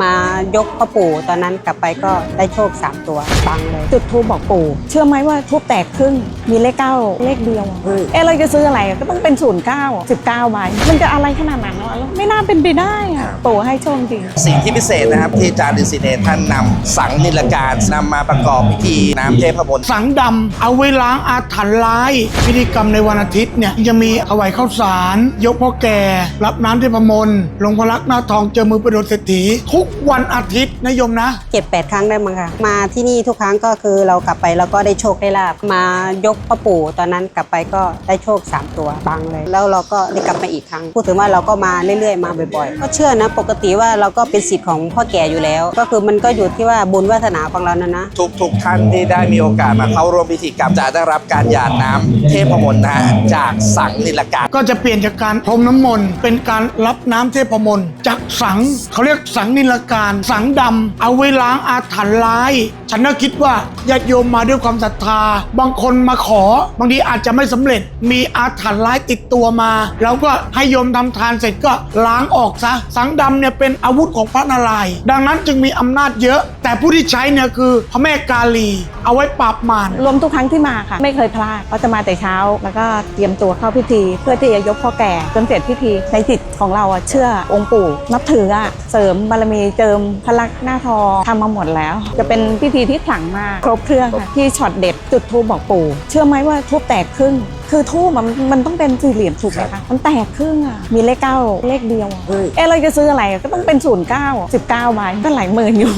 มายกพ่อปู่ตอนนั้นกลับไปก็ได้โชค 3 ตัวบังเลย จุดทูบบอกปู่เชื่อไหมว่าทูบแตกครึ่งมีเลขเก้าเลขเดียวเอะเราจะซื้ออะไรก็ต้องเป็นศูนย์เก้าสิบเก้าใบมันจะอะไรขนาดนั้นวะแล้วไม่น่าเป็นไปได้อะปู่ให้โชคจริง สิ่งที่พิเศษนะครับ ที่อาจารย์ฤาษีเนรท่านนำสังนิลการนำมาประกอบพิธีน้ำเทพมนต์ สังดำเอาไว้ล้างอาถรรพ์ร้าย พิธีกรรมในวันอาทิตย์เนี่ยจะมีถวายข้าวสาร ยกพ่อแก่ รับน้ำเทพมนต์ลงพระลักษณ์หน้าทองเจอมือประดลเศรษฐีทุกวันอาทิตย์นะโยมนะเจ็ดแปดครั้งได้มั้งค่ะ มาที่นี่ทุกครั้งก็คือเรากลับไปแล้วก็ได้โชคได้ลาบมายกพ่อปู่ตอนนั้นกลับไปก็ได้โชค 3 ตัวบังเลย แล้วเราก็ได้กลับมาอีกครั้ง พูดถึงว่าเราก็มาเรื่อยๆมาบ่อยๆ ก็เชื่อนะปกติว่าเราก็เป็นสิทธิ์ของพ่อแก่อยู่แล้ว ก็คือมันก็อยู่ที่ว่าบุญวาสนาของเรานะนะ ทุกทุกท่านที่ได้มีโอกาสมาเข้าร่วมพิธีกรรมจะได้รับการหยาดน้ำเทพมนต์นะฮะจากสังนิลการ ก็จะเปลี่ยนจากการพรมน้ำมนต์เป็นการรับน้ำเทพมนต์จากสังเขาเรียกสังนิลการสังดำเอาไว้ล้างอาถรรพ์ร้าย ฉันก็คิดว่าญาติโยมมาด้วยความศรัทธา บางคนมาขอ บางทีอาจจะไม่สำเร็จ มีอาถรรพ์ร้ายติดตัวมา แล้วก็ให้โยมทำทานเสร็จก็ล้างออกซะ สังดำเนี่ยเป็นอาวุธของพระนารายณ์ดังนั้นจึงมีอำนาจเยอะ แต่ผู้ที่ใช้เนี่ยคือพระแม่กาลี เอาไว้ปราบมารรวมทุกครั้งที่มาค่ะ ไม่เคยพลาดเพราจะมาแต่เช้า แล้วก็เตรียมตัวเข้าพิธี เพื่อที่จะยกพ่อแก่จนเสร็จพิธีในจิตของเราอะเชื่อองค์ปู่ นับถืออะเสริมบารมีเจิมพลักหน้าทองทำมาหมดแล้ว จะเป็นพิธีที่ขลังมากครบเครื่องค่ะที่ช็อตเด็ดจุดทูบบอกปู่เชื่อไหมว่าทูบแตกครึ่งคือทูบมันมันต้องเป็นสี่เหลี่ยมถูกไหมคะมันแตกครึ่งอะมีเลขเก้าเลขเดียวอะเอะเราจะซื้ออะไรก็ต้องเป็นศูนย์เก้าสิบเก้าใบก็หลายหมื่นอยู่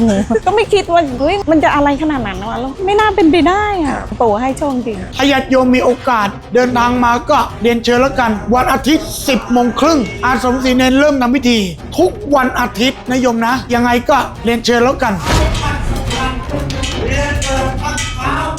ก็ไม่คิดว่าเฮ้ยมันจะอะไรขนาดนั้นวะแล้วไม่น่าเป็นไปได้อะปู่ให้โชคจริงถ้าญาติโยมมีโอกาสเดินทางมาก็เรียนเชิญแล้วกัน วันอาทิตย์ 10โมงครึ่งอาสมศรีเนรเริ่มทำพิธี ทุกวันอาทิตย์นะโยมนะ ยังไงก็เรียนเชิญแล้วกัน Yeah, fuck out.